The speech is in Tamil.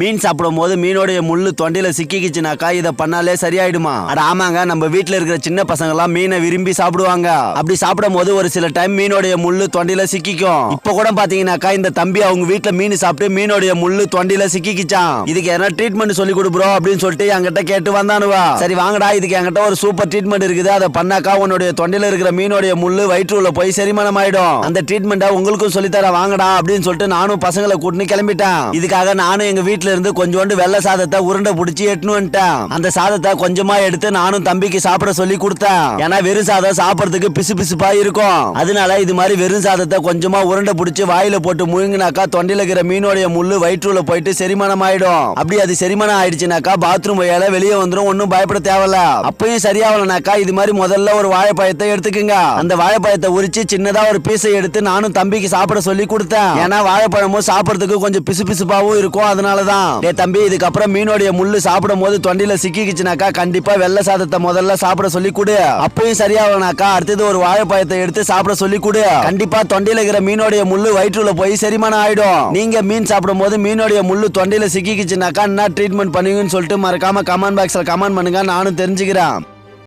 மீன் சாப்பிடும் போது மீனோடைய முள்ளு தொண்டையில சிக்கிக்கிச்சுனாக்கா இதை பண்ணாலே சரியாயிடுமா? அட ஆமாங்க நம்ம வீட்ல இருக்கிற சின்ன பசங்க எல்லாம் மீனை விரும்பி சாப்பிடுவாங்க. அப்படி சாப்பிடும் போது ஒரு சில டைம் மீனோடைய முள்ளு தொண்டையில சிக்கிக்கும். இப்ப கூட பாத்தீங்கன்னாக்கா இந்த தம்பி அவங்க வீட்டில் மீன் சாப்பிட்டு மீனோடைய முள்ளு தொண்டையில சிக்கிக்கிச்சான் இதுக்கு எதனா ட்ரீட்மெண்ட் சொல்லி கொடுக்குறோம் அப்படின்னு சொல்லிட்டு என்கிட்ட கேட்டு வந்தானுவா. சரி வாங்கடா இதுக்கு என்கிட்ட ஒரு சூப்பர் ட்ரீட்மெண்ட் இருக்குது. அதை பண்ணாக்கா உன்னுடைய தொண்டையில இருக்கிற மீனோடைய முள்ளு வயிற்றுள்ள போய் செரிமானம் ஆயிடும் அந்த ட்ரீட்மெண்ட்டை உங்களுக்கும் சொல்லித்தர வாங்கடா அப்படின்னு சொல்லிட்டு நானும் பசங்களை கூட்டின்னு கிளம்பிட்டேன். இதுக்காக நானும் எங்க வீட்டுல இருந்து கொஞ்சோண்டு வெள்ளை சாதத்தை உருண்டை பிடிச்சி எட்டுன்னு வந்துட்டேன். அந்த சாதத்தை கொஞ்சமா எடுத்து நானும் தம்பிக்கு சாப்பிட சொல்லி கொடுத்தேன். ஏன்னா வெறும் சாதம் சாப்பிடறதுக்கு பிசு பிசுப்பா இருக்கும். அதனால இது மாதிரி வெறும் சாதத்தை கொஞ்சமா உருண்டை பிடிச்சி வாயில போட்டு முழுங்கினாக்கா தொண்டையில இருக்கிற மீனோடைய முள்ளு வயிற்றுல போயிட்டு செரிமானம் ஆயிடும் அப்படி அது செரிமானம் ஆயிடுச்சுனாக்கா பாத்ரூம் வழியால வெளியே வந்துடும் ஒன்னும் பயப்பட தேவையில்ல. அப்பயும் சரியாகலனாக்கா இது மாதிரி முதல்ல ஒரு வாழைப்பழத்தை எடுத்துக்கோங்க. அந்த வாழைப்பழத்தை உரிச்சு சின்னதா ஒரு பீஸை எடுத்து நானும் தம்பிக்கு சாப்பிட சொல்லி கொடுத்தேன். ஏன்னா வாழைப்பழமும் சாப்பிடறதுக்கு கொஞ்சம் பிசு பிசுப்பாவும் இருக்கும். அதனாலதான் டே தம்பி இதுக்கப்புறம் மீனோடைய முள்ளு சாப்பிடும் போது தொண்டையில சிக்கிக்குச்சுனாக்கா கண்டிப்பா வெள்ளை சாதத்தை முதல்ல சாப்பிட சொல்லி கொடு. அப்பயும் சரியாகலனாக்கா அடுத்தது ஒரு வாழைப்பழத்தை எடுத்து சாப்பிட சொல்லி கொடு. கண்டிப்பா தொண்டையில இருக்கிற மீனோடைய முள்ளு வயிற்றுல போய் செரிமானம் ஆயிடும். நீங்க மீன் சாப்பிடும் போது மீனோடைய முள்ளு தொண்டையில சிக்கிக்குச்சுனாக்கா என்ன ட்ரீட்மெண்ட் பண்ணுவீங்கன்னு சொல்லிட்டு மறக்காம கமெண்ட் பாக்ஸ்ல கமெண்ட் பண்ணுங்க நானும் தெரிஞ்சுக்கிறேன்.